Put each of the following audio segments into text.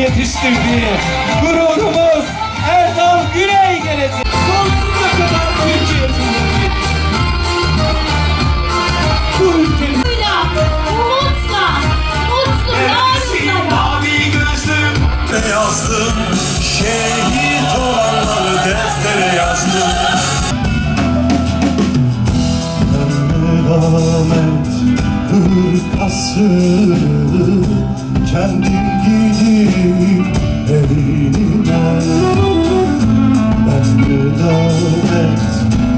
yetiştirdiği gururumuz Erdal Güney gelecek. Sonsuza kadar Türkiye Cumhuriyeti. Bu ülkenin Umutla, mutlu yarınlara. Mavi gözlüm yazdım Şehit olanları deftere yazdım Merhamet hırkası Kendim gidip evine Merhamet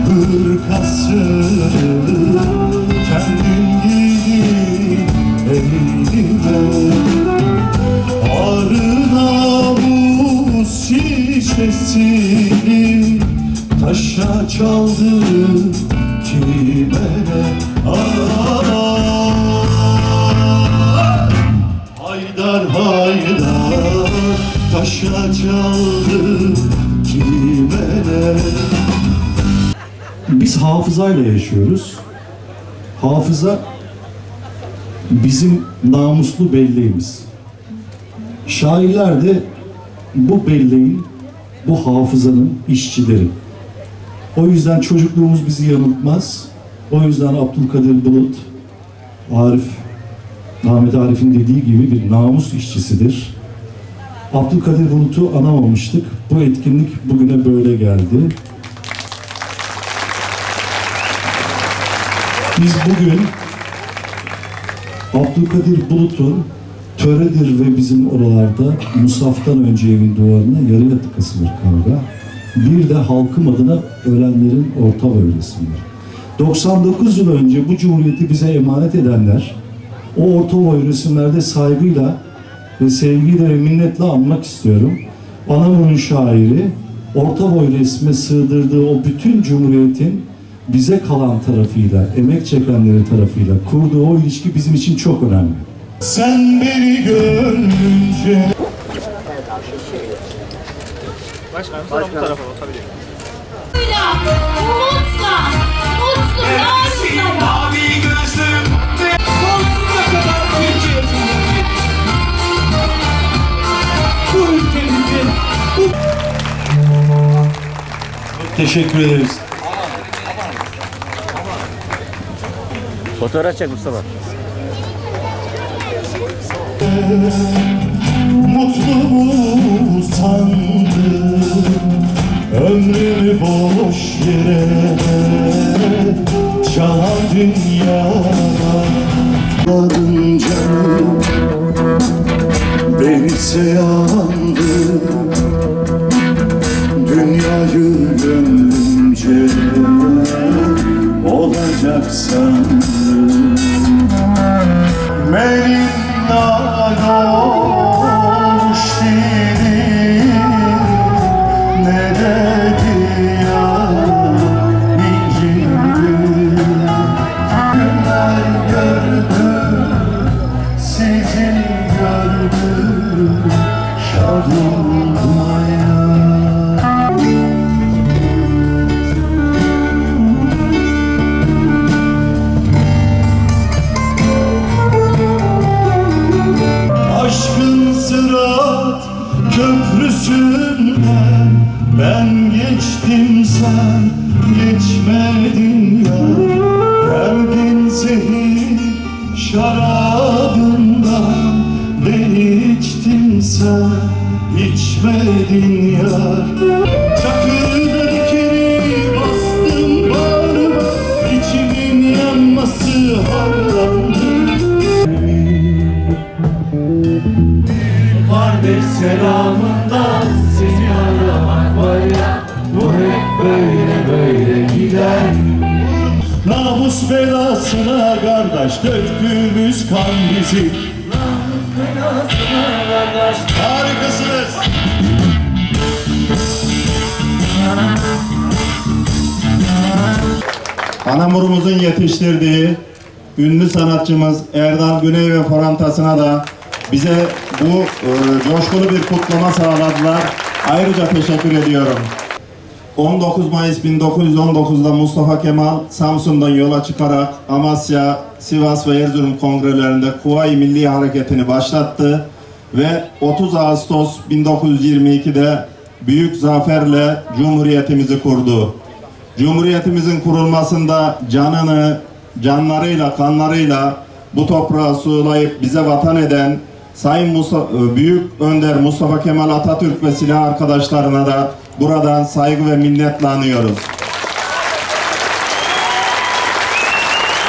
hırkası Kendim gidip evine Arına bu şişesini taşa çaldı taşa çaldı kime ne Biz hafızayla yaşıyoruz. Hafıza bizim namuslu belleğimiz. Şairler de bu belleğin, bu hafızanın işçileri. O yüzden çocukluğumuz bizi yanıltmaz. O yüzden Abdülkadir Bulut, Arif, Ahmet Arif'in dediği gibi bir namus işçisidir. Abdülkadir Bulut'u anamamıştık. Bu etkinlik bugüne böyle geldi. Biz bugün Abdülkadir Bulut'un töredir ve bizim oralarda Musaf'tan önce evin duvarına yarı yatıkası var kavga. Bir de halkım adına ölenlerin orta bölgesi var. 99 yıl önce bu cumhuriyeti bize emanet edenler o orta boy resimlerde saygıyla ve sevgiyle ve minnetle anmak istiyorum. Anamur'un şairi orta boy resme sığdırdığı o bütün cumhuriyetin bize kalan tarafıyla, emek çekenleri tarafıyla kurduğu o ilişki bizim için çok önemli. Sen beni gönlünce Umutla, umutla, Teşekkür ederiz. Fotoğraf çek Mustafa. Mutlu mu sandım Ömrümü boş yere benim nadoş Kardeş selamından seni aramak var ya Bu hep böyle böyle gider. Namus belasına kardeş döktüğümüz kan bizi. Namus belasına kardeş. Harikasınız Anamurumuzun yetiştirdiği ünlü sanatçımız Erdal Güney ve Forantası'na da bize bu e, coşkulu bir kutlama sağladılar. Ayrıca teşekkür ediyorum. 19 Mayıs 1919'da Mustafa Kemal Samsun'dan yola çıkarak Amasya, Sivas ve Erzurum kongrelerinde Kuvayi Milli Hareketi'ni başlattı ve 30 Ağustos 1922'de büyük zaferle Cumhuriyetimizi kurdu. Cumhuriyetimizin kurulmasında canını, canlarıyla, kanlarıyla bu toprağı sulayıp bize vatan eden Sayın Musa, Büyük Önder Mustafa Kemal Atatürk ve silah arkadaşlarına da buradan saygı ve minnetle anıyoruz.